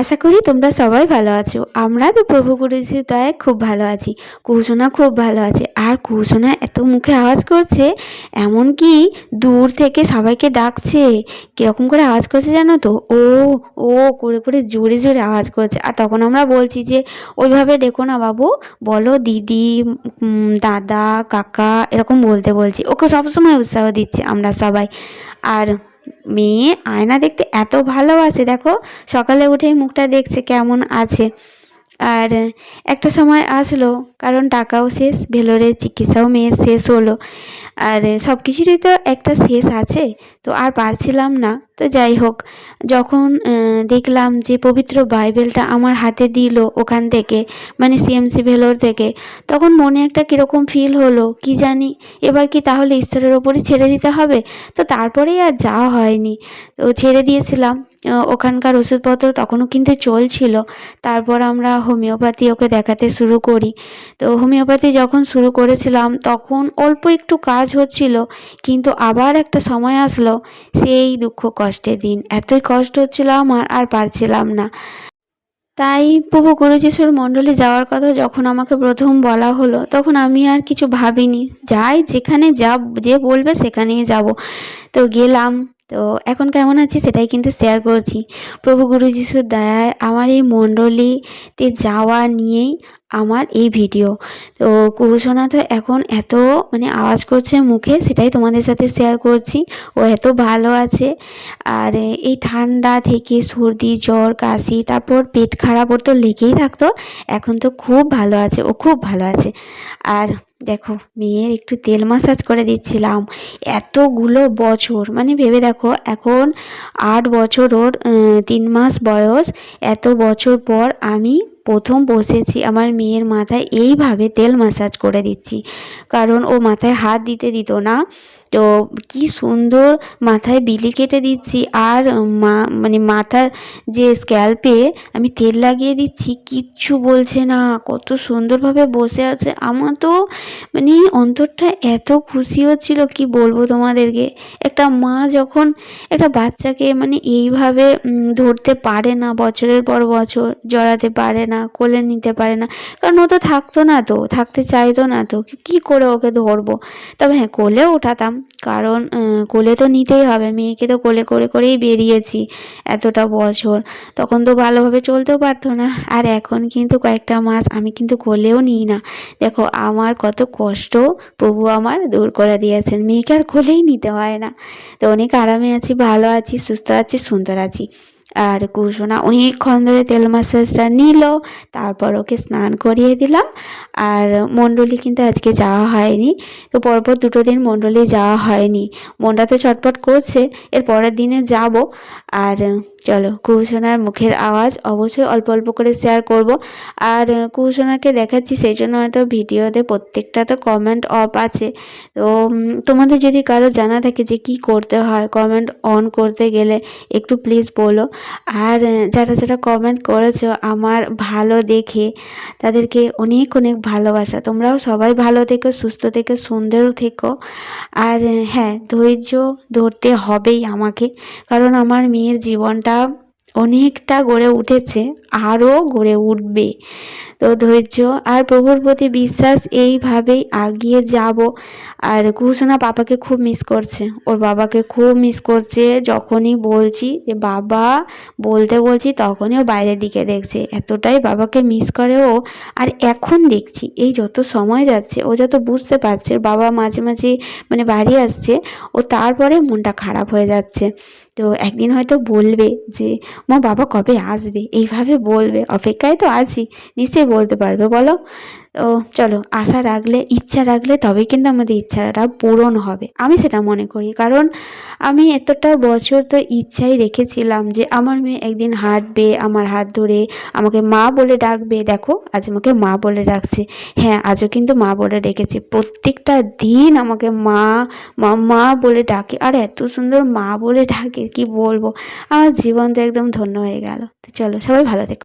আশা করি তোমরা সবাই ভালো আছো। আমরা তো প্রভু করেছি দয়ায় খুব ভালো আছি, কুসোনা খুব ভালো আছে। আর কুসোনা এত মুখে আওয়াজ করছে এমনকি দূর থেকে সবাইকে ডাকছে? কীরকম করে আওয়াজ করছে জানো তো? ও ও, করে করে জোরে জোরে আওয়াজ করছে। আর তখন আমরা বলছি যে, ওইভাবে ডেকো না বাবু, বলো দিদি দাদা, কাকা, এরকম বলতে বলছি। ওকে সবসময় উৎসাহ দিচ্ছে আমরা সবাই। আর মেয়ে আয়না দেখতে এত ভালোবাসে দেখো। সকালে উঠেই মুখটা দেখছে কেমন আছে। আর একটা সময় আসলো, কারণ টাকাও শেষ ভেলোরের চিকিৎসাও মেয়ের শেষ হলো। আর সব কিছুরই তো একটা শেষ আছে, তো আর পারছিলাম না। তো যাই হোক, যখন দেখলাম যে পবিত্র বাইবেলটা আমার হাতে দিল ওখান থেকে মানে সিএমসি ভেলোর থেকে, তখন মনে একটা কীরকম ফিল হলো, কি জানি, এবার কি তাহলে ঈশ্বরের ওপরই ছেড়ে দিতে হবে? তো তারপরেই আর যাওয়া হয়নি। তো ছেড়ে দিয়েছিলাম ওখানকার ওষুধপত্র তখনও কিন্তু চলছিল। তারপর আমরা হোমিওপ্যাথি ওকে দেখাতে শুরু করি। তো হোমিওপ্যাথি যখন শুরু করেছিলাম, তখন অল্প একটু কাজ হচ্ছিল, কিন্তু আবার একটা সময় আসলো, সেই দুঃখ কষ্টের দিন। এতই কষ্ট হচ্ছিল আমার আর পারছিলাম না। তাই প্রভু গুরু যিশুর মণ্ডলে যাওয়ার কথা যখন আমাকে প্রথম বলা হলো, তখন আমি আর কিছু ভাবিনি। যাই যেখানে যা যে বলবে সেখানেই যাব। তো গেলাম। তো এখন কেমন আছি সেটাই কিন্তু শেয়ার করছি। প্রভু গুরু যিশুর দয়ায় আমার এই মণ্ডলীতে যাওয়া নিয়েই আমার এই ভিডিও। তো কুহুসোনা তো এখন এত মানে আওয়াজ করছে মুখে, সেটাই তোমাদের সাথে শেয়ার করছি। ও এত ভালো আছে। আর এই ঠান্ডা থেকে সর্দি, জ্বর, কাশি, তারপর পেট খারাপ, ওর তো লেগেই থাকতো। এখন তো খুব ভালো আছে, ও খুব ভালো আছে। আর দেখো, মেয়ের একটু তেল মাসাজ করে দিচ্ছিলাম। এতগুলো বছর মানে ভেবে দেখো, এখন আট বছর ওর তিন মাস বয়স। এত বছর পর আমি প্রথম বসেছি, আমার মেয়ের মাথায় এইভাবে তেল মাসাজ করে দিচ্ছি। কারণ ও মাথায় হাত দিতে দিত না। তো কি সুন্দর মাথায় বিলি কেটে দিচ্ছি। আর মা মানে মাথার যে স্ক্যাল্পে আমি তেল লাগিয়ে দিচ্ছি, কিচ্ছু বলছে না। কত সুন্দরভাবে বসে আছে। আমার তো মানে অন্তরটা এত খুশি হচ্ছিল, কি বলব তোমাদেরকে? একটা মা যখন একটা বাচ্চাকে মানে এইভাবে ধরতে পারে না, বছরের পর বছর, জড়াতে পারে না কোলে নিতে পারে না। কারণ ও তো থাকতো না তো, থাকতে চাইতো না তো। কি করে ওকে ধরবো? তবে হ্যাঁ কোলে ওঠাতাম। কারণ কোলে তো নিতেই হবে। মেয়েকে তো কোলে করে করেই বেরিয়েছি এতটা বছর। তখন তো ভালোভাবে চলতেও পারতো না। আর এখন কিন্তু কয়েকটা মাস আমি কিন্তু কোলেও নিই না। দেখো, আমার কত কষ্ট প্রভু আমার দূর করে দিয়েছেন। মেয়েকে আর কোলেই নিতে হয় না। তো অনেক আরামে আছি, ভালো আছি, সুস্থ আছি, সুন্দর আছি। আর কুসোনা অনেকক্ষণ ধরে তেল মাসাজটা নিল, তারপর ওকে স্নান করিয়ে দিলাম। আর মণ্ডলী কিন্তু আজকে যাওয়া হয়নি। তো পরপর দুটো দিন মণ্ডলী যাওয়া হয়নি। মনটা তো ছটপট করছে, এর পরের দিনে যাব। আর চলো, কুহুসোনার মুখের আওয়াজ অবশ্যই অল্প অল্প করে শেয়ার করব। আর কুহুসোনাকে দেখাচ্ছি, সেই জন্য হয়তো ভিডিওতে প্রত্যেকটা তো কমেন্ট অফ আছে। তো তোমাদের যদি কারও জানা থাকে যে কি করতে হয় কমেন্ট অন করতে গেলে একটু প্লিজ বলো। আর যারা যারা কমেন্ট করেছ আমার ভালো দেখে, তাদেরকে অনেক অনেক ভালোবাসা। তোমরাও সবাই ভালো থেকো, সুস্থ থেকো, সুন্দর থেকো। আর হ্যাঁ ধৈর্য ধরতে হবেই আমাকে। কারণ আমার মেয়ের জীবনটা Salam. অনেকটা গড়ে উঠেছে, আরও গড়ে উঠবে। তো ধৈর্য আর প্রভুর প্রতি বিশ্বাস, এইভাবেই আগিয়ে যাব। আর কুহুসোনা বাবাকে খুব মিস করছে। ওর বাবাকে খুব মিস করছে যখনই বলছি যে, বাবা, বলতে বলছি তখনই ও বাইরের দিকে দেখছে। এতটাই বাবাকে মিস করে ও। আর এখন দেখছি, এই যত সময় যাচ্ছে, ও যত বুঝতে পারছে, বাবা মাঝে মাঝে মানে বাড়ি আসছে, ও তারপরে মনটা খারাপ হয়ে যাচ্ছে। তো একদিন হয়তো বলবে যে মা বাবা কবে আসবে? এইভাবে বলবে। অপেক্ষায় তো আছি। নিশ্চয়ই বলতে পারবে। বলো ও, চলো, আশা রাখলে, ইচ্ছা রাখলে তবেই কিন্তু আমাদের ইচ্ছাটা পূরণ হবে। আমি সেটা মনে করি, কারণ আমি এতটা বছর তো ইচ্ছাই রেখেছিলাম যে আমার মেয়ে একদিন হাঁটবে, আমার হাত ধরে আমাকে মা বলে ডাকবে। দেখো, আজ আমাকে মা বলে ডাকছে। হ্যাঁ আজও কিন্তু মা বলে ডেকেছে। প্রত্যেকটা দিন আমাকে মা মা মা বলে ডাকে। আর এত সুন্দর মা বলে ডাকে, কি বলব? আমার জীবন তো একদম ধন্য হয়ে গেল। তো চলো, সবাই ভালো থেকো।